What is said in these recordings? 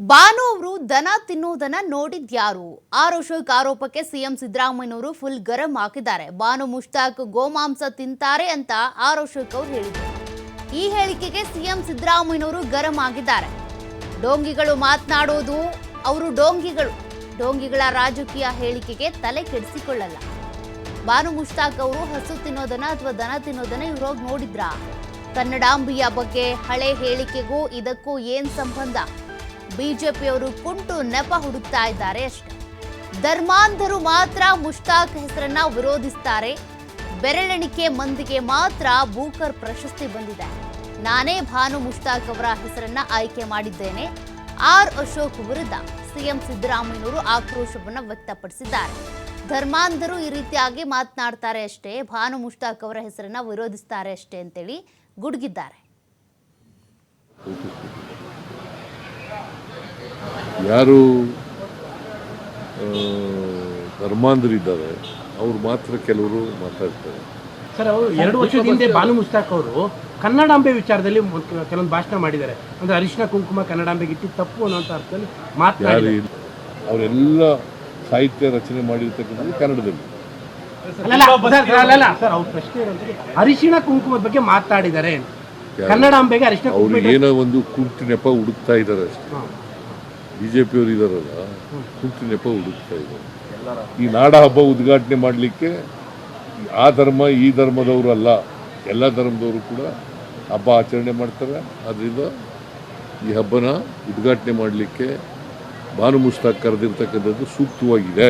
ಬಾನು ಅವರು ದನ ತಿನ್ನುವುದನ್ನ ನೋಡಿದ್ಯಾರು? ಆರೋಷಕ್ ಆರೋಪಕ್ಕೆ ಸಿಎಂ ಸಿದ್ದರಾಮಯ್ಯನವರು ಫುಲ್ ಗರಂ ಹಾಕಿದ್ದಾರೆ. ಬಾನು ಮುಷ್ತಾಕ್ ಗೋಮಾಂಸ ತಿಂತಾರೆ ಅಂತ ಆರೋಷಕ್ ಅವರು ಹೇಳಿದರು. ಈ ಹೇಳಿಕೆಗೆ ಸಿಎಂ ಸಿದ್ದರಾಮಯ್ಯನವರು ಗರಂ ಆಗಿದ್ದಾರೆ. ಡೋಂಗಿಗಳು ಮಾತನಾಡೋದು ಅವರು ಡೋಂಗಿಗಳು. ಡೋಂಗಿಗಳ ರಾಜಕೀಯ ಹೇಳಿಕೆಗೆ ತಲೆ ಕೆಡಿಸಿಕೊಳ್ಳಲ್ಲ. ಬಾನು ಮುಷ್ತಾಕ್ ಅವರು ಹಸು ತಿನ್ನೋದನ್ನ ಅಥವಾ ದನ ತಿನ್ನೋದನ್ನ ಇವ್ರು ನೋಡಿದ್ರಾ? ಕನ್ನಡಾಂಬಿಯ ಬಗ್ಗೆ ಹಳೆ ಹೇಳಿಕೆಗೂ ಇದಕ್ಕೂ ಏನ್ ಸಂಬಂಧ? ಬಿಜೆಪಿಯವರು ಕುಂಟು ನೆಪ ಹುಡುಕ್ತಾ ಇದ್ದಾರೆ ಅಷ್ಟೇ. ಧರ್ಮಾಂಧರು ಮಾತ್ರ ಮುಷ್ತಾಕ್ ಹೆಸರನ್ನ ವಿರೋಧಿಸ್ತಾರೆ. ಬೆರಳೆಣಿಕೆ ಮಂದಿಗೆ ಮಾತ್ರ ಬೂಕರ್ ಪ್ರಶಸ್ತಿ ಬಂದಿದೆ. ನಾನೇ ಭಾನು ಮುಷ್ತಾಕ್ ಅವರ ಹೆಸರನ್ನ ಆಯ್ಕೆ ಮಾಡಿದ್ದೇನೆ. ಆರ್ ಅಶೋಕ್ ವಿರುದ್ಧ ಸಿಎಂ ಸಿದ್ದರಾಮಯ್ಯನವರು ಆಕ್ರೋಶವನ್ನು ವ್ಯಕ್ತಪಡಿಸಿದ್ದಾರೆ. ಧರ್ಮಾಂಧರು ಈ ರೀತಿಯಾಗಿ ಮಾತನಾಡ್ತಾರೆ ಅಷ್ಟೇ, ಭಾನು ಮುಷ್ತಾಕ್ ಅವರ ಹೆಸರನ್ನ ವಿರೋಧಿಸ್ತಾರೆ ಅಷ್ಟೇ ಅಂತೇಳಿ ಗುಡುಗಿದ್ದಾರೆ. ಯಾರು ಧರ್ಮಾಂಧರಿದ್ದಾರೆ ಅವ್ರು ಮಾತ್ರ ಕೆಲವರು ಮಾತಾಡ್ತಾರೆ. ಸರ್ ಅವರು ಎರಡು ವರ್ಷದ ಹಿಂದೆ ಬಾನು ಮುಸ್ತಾಕ್ ಅವರು ಕನ್ನಡಾಂಬೆ ವಿಚಾರದಲ್ಲಿ ಕೆಲವೊಂದು ಭಾಷಣ ಮಾಡಿದ್ದಾರೆ. ಅಂದ್ರೆ ಅರಿಶಿನ ಕುಂಕುಮ ಕನ್ನಡಾಂಬೆಗೆ ಇಟ್ಟು ತಪ್ಪು ಅನ್ನೋಂಥ ಅರ್ಥದಲ್ಲಿ ಮಾತಾಡಿ. ಅವರೆಲ್ಲ ಸಾಹಿತ್ಯ ರಚನೆ ಮಾಡಿರ್ತಕ್ಕಂಥದ್ದು ಕನ್ನಡದಲ್ಲಿ. ಸರ್, ಅವ್ರ ಪ್ರಶ್ನೆ ಅರಿಶಿನ ಕುಂಕುಮದ ಬಗ್ಗೆ ಮಾತಾಡಿದ್ದಾರೆ. ಕನ್ನಡಾಂಬೆಗೆ ಅರಿಶಿನ ಕುಂಕುಮ ಅವ್ರು ಏನೋ ಒಂದು ಕುಂಟು ನೆಪ ಹುಡುಕ್ತಾ ಇದ್ದಾರೆ ಅಷ್ಟೇ. ಬಿ ಜೆ ಪಿಯವರು ಇದಾರಲ್ಲ ಕುಂಟು ನೆಪ ಹುಡುಕ್ತಾ ಇದ್ದಾರೆ. ಈ ನಾಡ ಹಬ್ಬ ಉದ್ಘಾಟನೆ ಮಾಡಲಿಕ್ಕೆ ಆ ಧರ್ಮ ಈ ಧರ್ಮದವರು ಅಲ್ಲ ಎಲ್ಲ ಧರ್ಮದವರು ಕೂಡ ಹಬ್ಬ ಆಚರಣೆ ಮಾಡ್ತಾರೆ. ಆದ್ದರಿಂದ ಈ ಹಬ್ಬನ ಉದ್ಘಾಟನೆ ಮಾಡಲಿಕ್ಕೆ ಭಾನು ಮುಸ್ತಾಕ್ ಕರೆದಿರ್ತಕ್ಕಂಥದ್ದು ಸೂಕ್ತವಾಗಿದೆ.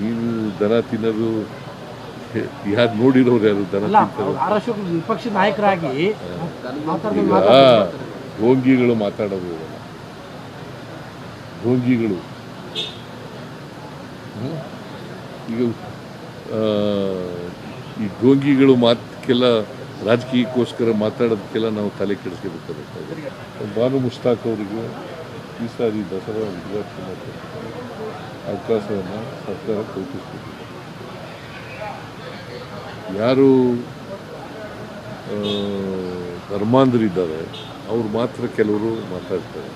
ನೀನು ದನ ತಿನ್ನೋದು ಯಾರು ನೋಡಿರೋರು ಯಾರು ವಿಪಕ್ಷ ನಾಯಕರಾಗಿ ಮಾತಾಡೋದು ಭೋಂಗಿಗಳು ಈಗ ಈ ಭೋಂಗಿಗಳು ಮಾತಕ್ಕೆಲ್ಲ ರಾಜಕೀಯಕ್ಕೋಸ್ಕರ ಮಾತಾಡೋದಕ್ಕೆಲ್ಲ ನಾವು ತಲೆ ಕೆಡಿಸ್ಕೋಬೇಕಾಗುತ್ತೆ ಬಾನು ಮುಸ್ತಾಕ್ ಅವರಿಗೆ ಈ ಸಾರಿ ದಸರಾ ಉದ್ಘಾಟನೆ ಅವಕಾಶವನ್ನು ಸರ್ಕಾರ ಕಲ್ಪಿಸ್ಬೇಕು ಯಾರು ಧರ್ಮಾಂಧರಿದ್ದಾರೆ ಅವ್ರು ಮಾತ್ರ ಕೆಲವರು ಮಾತಾಡ್ತಾರೆ.